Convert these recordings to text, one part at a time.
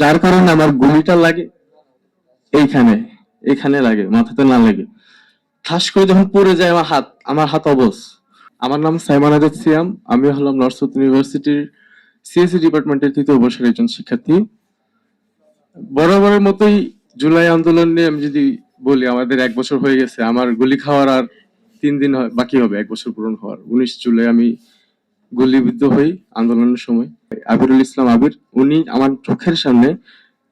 যার কারণে আমার গুলিটা লাগে, এইখানে এখানে লাগে, মাথাতে না লাগে। ঠাস করে যখন পড়ে যায় আমার হাত আমার হাত অবস। আমার নাম সাইমান আজাদ সিয়াম, আমি হলাম নর্থ ইউনিভার্সিটির সিএসসি ডিপার্টমেন্টের তৃতীয় বর্ষের একজন শিক্ষার্থী। বরাবরের মতোই জুলাই আন্দোলন নিয়ে আমি যদি বলি, আমাদের এক বছর হয়ে গেছে, আমার গুলি খাওয়ার আর তিন দিন বাকি হবে, এক বছর পূরণ হওয়ার। উনিশ জুলাই আমি গুলিবিদ্ধ হই আন্দোলনের সময়। আবিরুল ইসলাম আবির, উনি আমার চোখের সামনে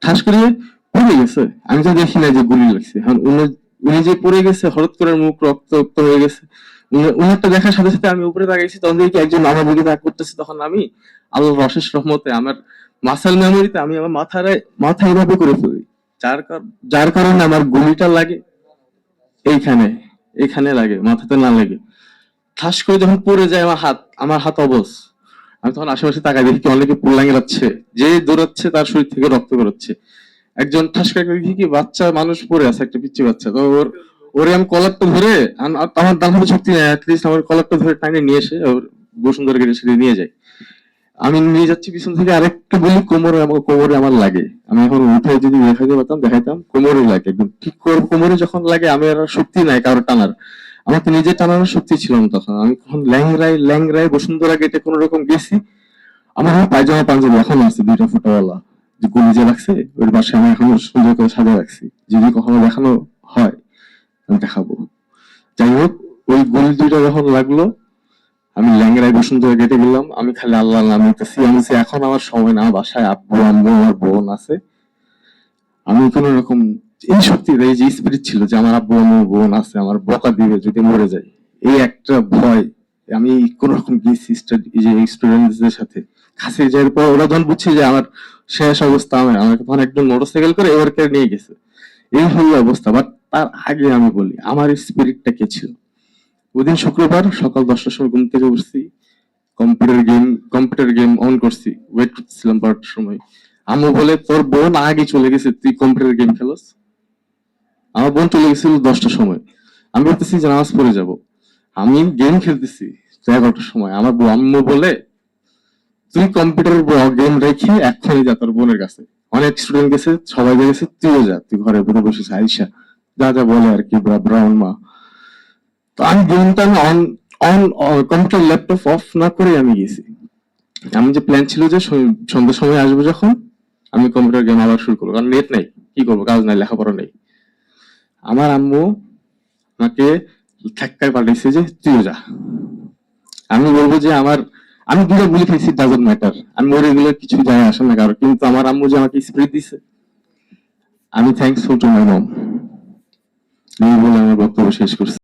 ঠাস করে পড়ে গেছে। আমি তো দেখি না যে গুলি লাগছে। এখন উনি যে পড়ে গেছে, হঠাৎ করে মুখ রক্ত রক্ত হয়ে গেছে। উনারটা দেখার সাথে সাথে আমি উপরে তাকাইছি, তখন দেখি একজন আমার দিকে তাক করতেছে। তখন আমি রহমতে আমার মাসাল মেমোরিতে আমি আমার মাথা এভাবে করে ফেলি যার যার কারণে আমার গুলিটা লাগে। এইখানে এইখানে লাগে, মাথাতে না লাগে। ঠাস করে যখন পড়ে যায় আমার হাত আমার হাত অবস। আমি তখন আশেপাশে তাকাই দেখি অনেকে পুল্লাঙ্গে যাচ্ছে যে দৌড়াচ্ছে তার শরীর থেকে রক্ত বেরোচ্ছে। একজন ঠাস করে দেখি কি বাচ্চা মানুষ পড়ে আছে, একটা পিচ্ছি বাচ্চা। তো ওর, ওরে আমি কলারটা ধরে আমার ডান হাতে শক্তি নেই অ্যাটলিস্ট আমার কলারটা ধরে টাইনে নিয়ে এসে ওর বসুন্ধরা গেটে সেটা নিয়ে যাই আমি নিয়ে যাচ্ছি পিছন থেকে, আরেকটা বলি, কোমরে আমার কোমরে আমার লাগে। আমি এখন উঠে যদি দেখাইতে পারতাম, দেখাইতাম কোমরে লাগে। একদম ঠিক কোমরে যখন লাগে, আমি আর শক্তি নাই কারও টানার। আমার তো নিজে টানানোর শক্তি ছিল না তখন। আমি তখন ল্যাংরাই ল্যাংরাই বসুন্ধরা গেটে কোন রকম গেছি। আমার পায়জামা, পাঞ্জাবি এখন আছে দুইটা ফুটাওয়ালা। যে গুলি যে রাখছে, ওই পাশে আমি এখন সুন্দর করে সাজা রাখছি। যদি কখনো দেখানো হয়, আমি দেখাবো। যাই হোক, ওই গুলি দুইটা যখন লাগল, আমি ল্যাংরাই বসুন্ধরা গেটে গেলাম। আমি খালি আল্লাহ নাম নিতেছি। আমি এখন আমার সময় না, বাসায় আব্বু, আম্মু, আমার বোন আছে। আমি কোন রকম এই শক্তি এই যে স্পিরিট ছিল যে আমার আব্বু, আম্মু, বোন আছে, আমার বকা দিবে যদি মরে যায়, এই একটা ভয়, আমি কোন রকম স্টুডেন্টদের সাথে কাছে যাওয়ার পর ওরা যখন বুঝছে যে আমার শেষ অবস্থা, আমার, আমাকে তখন একজন মোটরসাইকেল করে নিয়ে গেছে। এই হলো অবস্থা বাট তার আগে আমি বলি, আমার স্পিরিটটা কে ছিল? ওদিন শুক্রবার সকাল দশটার সময় ঘুম থেকে উঠছি computer game computer game on করছি ওয়েট করতেছিলাম বারোটার সময়। আম্মু বলে, তোর বোন আগে চলে গেছে, তুই কম্পিউটার গেম খেলোস। আমার বোন চলে গেছিল দশটার সময়। আমি ভাবতেছি যে নামাজ পড়ে যাব। আমি গেম খেলতেছি এগারোটার সময়। আমার আম্মু বলে তুই কম্পিউটার গেম রেখে এক্ষুনি যা তোর বোনের কাছে। অনেক স্টুডেন্ট গেছে, সবাই গেছে, তুইও যা, তুই ঘরে বসে আইসা। যা যা বলে আর কি ব্রাউন মা। তো আমি গেমটা আমি on on computer laptop off না করে আমি গেছি। আমি যে প্ল্যান ছিল যে সন- সন্ধ্যার সময় আসব যখন, আমি কম্পিউটার গেম আবার শুরু করব। কারণ নেট নেই, কি করব? কাজ নাই, লেখাপড়া নেই। আমার আম্মু আমাকে ঠেক্কায় পাঠিয়েছে যে, তুইও যা। আমি বলব যে, আমার, আমি দুটো গুলি খাইছি ডাজন্ট ম্যাটার আমি ওর এগুলো কিছু যায় আসে না কারও, কিন্তু আমার আম্মু যে আমাকে স্প্রে দিছে, আমি থ্যাংকস ফুল টু মাই মম আমি বলে আমার বক্তব্য শেষ করছি।